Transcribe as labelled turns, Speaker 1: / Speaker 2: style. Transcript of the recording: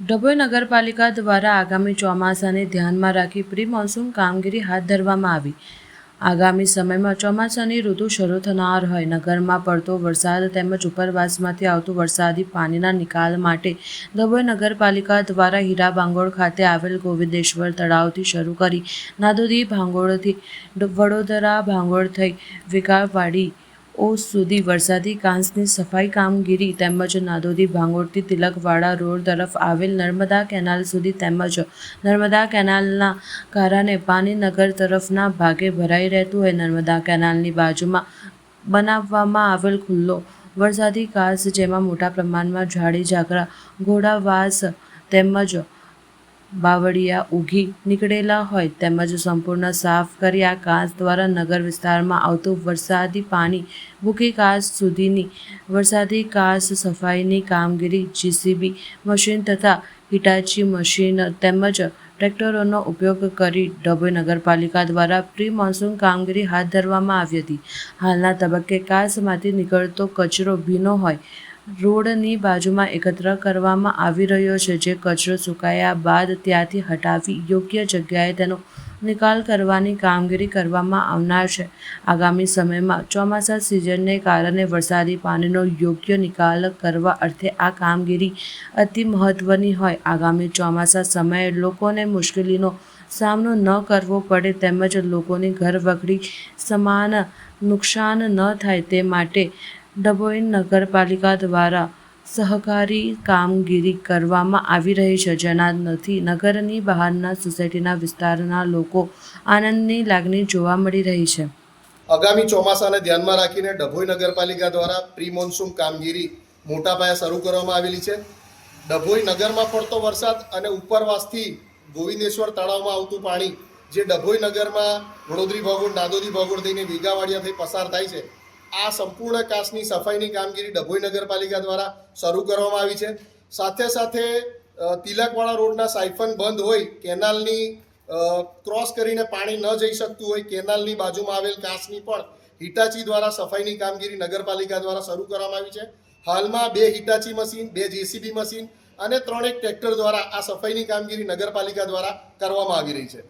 Speaker 1: ડભોઈ નગરપાલિકા દ્વારા આગામી ચોમાસાને ધ્યાનમાં રાખી પ્રી મોન્સૂન કામગીરી હાથ ધરવામાં આવી. આગામી સમયમાં ચોમાસાની ઋતુ શરૂ થનાર હોય. નગરમાં પડતો વરસાદ તેમજ ઉપરવાસમાંથી આવતું વરસાદી પાણીના નિકાલ માટે ડભોઈ નગરપાલિકા દ્વારા હીરા ભાંગોળ ખાતે આવેલ ગોવિંદેશ્વર તળાવથી શરૂ કરી નાદોદી ભાંગોળથી વડોદરા ભાંગોળ થઈ વિકાવાડી ઓ સુધી વરસાદી કાંસની સફાઈ કામગીરી તેમજ નાદોદી ભાંગોળથી તિલકવાડા રોડ તરફ આવેલ નર્મદા કેનાલ સુધી તેમજ નર્મદા કેનાલના કારણે પાણી નગર તરફના ભાગે ભરાઈ રહેતું હોય નર્મદા કેનાલની બાજુમાં બનાવવામાં આવેલ ખુલ્લો વરસાદી કાંસ જેમાં મોટા પ્રમાણમાં ઝાડી, ઝાકરા, ઘોડાવાસ તેમજ બાવળિયા ઉઘી નીકળેલા હોય તેમજ સંપૂર્ણ સાફ કરી આ કાંસ દ્વારા નગર વિસ્તારમાં આવતું વરસાદી પાણી ભૂકી કાચ સુધીની વરસાદી કાચ સફાઈની કામગીરી જીસીબી મશીન તથા હિટાચી મશીન તેમજ ટ્રેક્ટરોનો ઉપયોગ કરી ડભોઈ નગરપાલિકા દ્વારા પ્રી મોન્સૂન કામગીરી હાથ ધરવામાં આવી હતી. હાલના તબક્કે કાંસમાંથી નીકળતો કચરો ભીનો હોય રોડની બાજુમાં એકત્ર કરવામાં આવી રહ્યો છે. જે કચરો સુકાયા બાદ ત્યાંથી હટાવી યોગ્ય જગ્યાએ તેનો નિકાલ કરવાની કામગીરી કરવામાં આવનાર છે. આગામી સમયમાં ચોમાસા સિઝનને કારણે વરસાદી પાણીનો યોગ્ય નિકાલ કરવા અર્થે આ કામગીરી અતિ મહત્ત્વની હોય. આગામી ચોમાસા સમયે લોકોને મુશ્કેલીનો સામનો ન કરવો પડે તેમજ લોકોની ઘરવખરી સમાન નુકસાન ન થાય તે માટે ડભોઈ નગરપાલિકા દ્વારા સહકારી કામગીરી કરવામાં આવી રહી છે. જેના નથી નગરની બહારના સોસાયટીના વિસ્તારના લોકો આનંદની લાગણી જોવા મળી રહી છે.
Speaker 2: આગામી ચોમાસાને ધ્યાનમાં રાખીને ડભોઈ નગરપાલિકા દ્વારા પ્રી મોન્સૂન કામગીરી મોટા પાયે શરૂ કરવામાં આવેલી છે. ડભોઈ નગરમાં પડતો વરસાદ અને ઉપરવાસથી ગોવિંદેશ્વર તળાવમાં આવતું પાણી, જે ડભોઈ નગરમાં વડોદરી ભાગોળ નાદોદી ભાગોળ થઈને વીઘાવાડિયા થઈ પસાર થાય છે આ સંપૂર્ણ કાચની સફાઈની કામગીરી ડભોઈ નગરપાલિકા દ્વારા શરૂ કરવામાં આવી છે. સાથે સાથે તિલકવાળા રોડના સાયફન બંધ હોય, કેનાલની ક્રોસ કરીને પાણી ન જઈ શકતું હોય, કેનાલની બાજુમાં આવેલ કાસની પણ હિટાચી દ્વારા સફાઈની કામગીરી નગરપાલિકા દ્વારા શરૂ કરવામાં આવી છે. હાલમાં બે હિટાચી મશીન, બે જેસીબી મશીન અને ત્રણેક ટ્રેક્ટર દ્વારા આ સફાઈની કામગીરી નગરપાલિકા દ્વારા કરવામાં આવી રહી છે.